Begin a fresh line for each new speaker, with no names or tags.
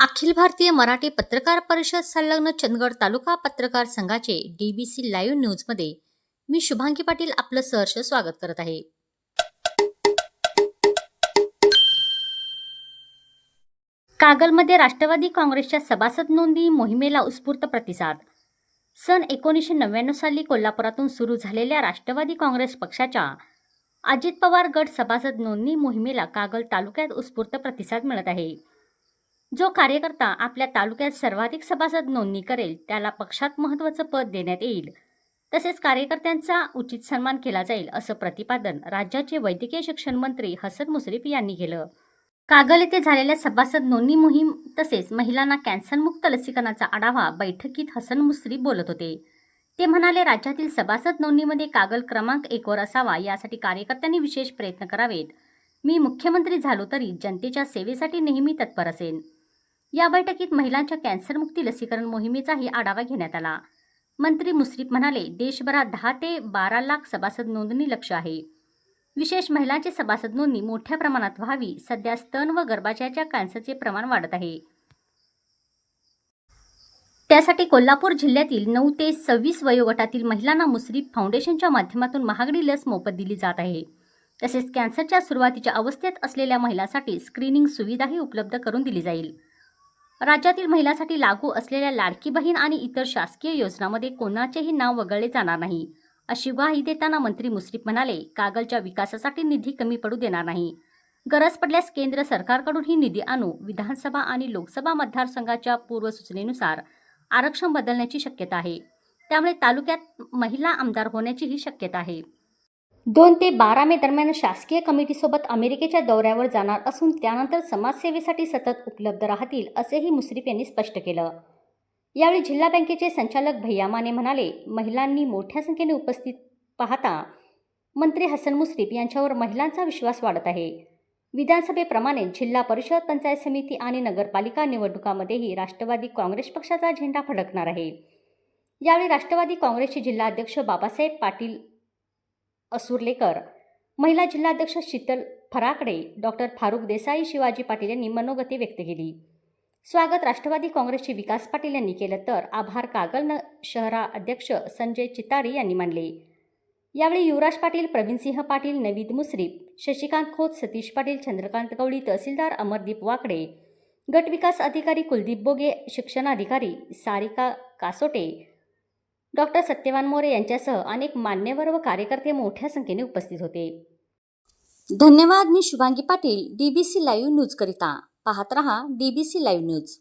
अखिल भारतीय मराठी पत्रकार परिषद संलग्न चंदगड तालुका पत्रकार संघाचे डीबीसी लाईव्ह न्यूजमध्ये मी शुभांगी पाटील आपलं सहर्ष स्वागत करत आहे. कागलमध्ये राष्ट्रवादी काँग्रेसच्या सभासद नोंदी मोहिमेला उत्स्फूर्त प्रतिसाद. सन एकोणीसशे नव्याण्णव साली कोल्हापुरातून सुरू झालेल्या राष्ट्रवादी काँग्रेस पक्षाच्या अजित पवार गट सभासद नोंदणी मोहिमेला कागल तालुक्यात उत्स्फूर्त प्रतिसाद मिळत आहे. जो कार्यकर्ता आपल्या तालुक्यात सर्वाधिक सभासद नोंदणी करेल त्याला पक्षात महत्त्वाचं पद देण्यात येईल. तसेच कार्यकर्त्यांचा उचित सन्मान केला जाईल असं प्रतिपादन राज्याचे वैद्यकीय शिक्षण मंत्री हसन मुश्रीफ यांनी केलं. कागल येथे झालेल्या सभासद नोंदणी मोहीम तसेच महिलांना कॅन्सरमुक्त लसीकरणाचा आढावा बैठकीत हसन मुश्रीफ बोलत होते. ते म्हणाले राज्यातील सभासद नोंदणीमध्ये कागल क्रमांक एकवर असावा यासाठी कार्यकर्त्यांनी विशेष प्रयत्न करावेत. मी मुख्यमंत्री झालो तरी जनतेच्या सेवेसाठी नेहमी तत्पर असेन. या बैठकीत महिलांच्या कॅन्सरमुक्ती लसीकरण मोहिमेचाही आढावा घेण्यात आला. मंत्री मुश्रीफ म्हणाले देशभरात दहा ते बारा लाख सभासद नोंदणी लक्ष आहे. विशेष महिलांची सभासद नोंदणी मोठ्या प्रमाणात व्हावी सध्या स्तन व गर्भाशयाच्या कॅन्सरचे प्रमाण वाढत आहे. त्यासाठी कोल्हापूर जिल्ह्यातील नऊ ते सव्वीस वयोगटातील महिलांना मुश्रीफ फाउंडेशनच्या माध्यमातून महागडी लस मोफत दिली जात आहे. तसेच कॅन्सरच्या सुरुवातीच्या अवस्थेत असलेल्या महिलांसाठी स्क्रीनिंग सुविधाही उपलब्ध करून दिली जाईल. राज्यातील महिलांसाठी लागू असलेल्या लाडकी बहीण आणि इतर शासकीय योजनांमध्ये कोणाचेही नाव वगळले जाणार नाही. अशी ग्वाही देताना मंत्री मुश्रीफ म्हणाले कागलच्या विकासासाठी निधी कमी पडू देणार नाही. गरज पडल्यास केंद्र सरकारकडून ही निधी आणू विधानसभा आणि लोकसभा मतदारसंघाच्या पूर्वसूचनेनुसार आरक्षण बदलण्याची शक्यता आहे. त्यामुळे तालुक्यात महिला आमदार होण्याचीही शक्यता आहे. दोन ते बारा मे दरम्यान शासकीय कमिटीसोबत अमेरिकेच्या दौऱ्यावर जाणार असून त्यानंतर समाजसेवेसाठी सतत उपलब्ध राहतील असेही मुश्रीफ यांनी स्पष्ट केलं. यावेळी जिल्हा बँकेचे संचालक भैया माने म्हणाले महिलांनी मोठ्या संख्येने उपस्थित पाहता मंत्री हसन मुश्रीफ यांच्यावर महिलांचा विश्वास वाढत आहे. विधानसभेप्रमाणे जिल्हा परिषद पंचायत समिती आणि नगरपालिका निवडणुकांमध्येही राष्ट्रवादी काँग्रेस पक्षाचा झेंडा फडकणार आहे. यावेळी राष्ट्रवादी काँग्रेसचे जिल्हाध्यक्ष बाबासाहेब पाटील असुर्लेकर. महिला जिल्हाध्यक्ष शीतल फराकडे डॉक्टर फारुख देसाई शिवाजी पाटील यांनी मनोगती व्यक्त केली. स्वागत राष्ट्रवादी काँग्रेसचे विकास पाटील यांनी केलं तर आभार कागल शहरा अध्यक्ष संजय चितारी यांनी मानले. यावेळी युवराज पाटील प्रवीणसिंह पाटील नवीद मुश्रीफ शशिकांत खोत सतीश पाटील चंद्रकांत गवळी तहसीलदार अमरदीप वाकडे गट विकास अधिकारी कुलदीप बोगे शिक्षणाधिकारी सारिका कासोटे डॉक्टर सत्यवान मोरे यांच्यासह अनेक मान्यवर व कार्यकर्ते मोठ्या संख्येने उपस्थित होते. धन्यवाद मी शुभांगी पाटील डीबीसी लाईव्ह न्यूजकरिता पाहत रहा डीबीसी लाईव्ह न्यूज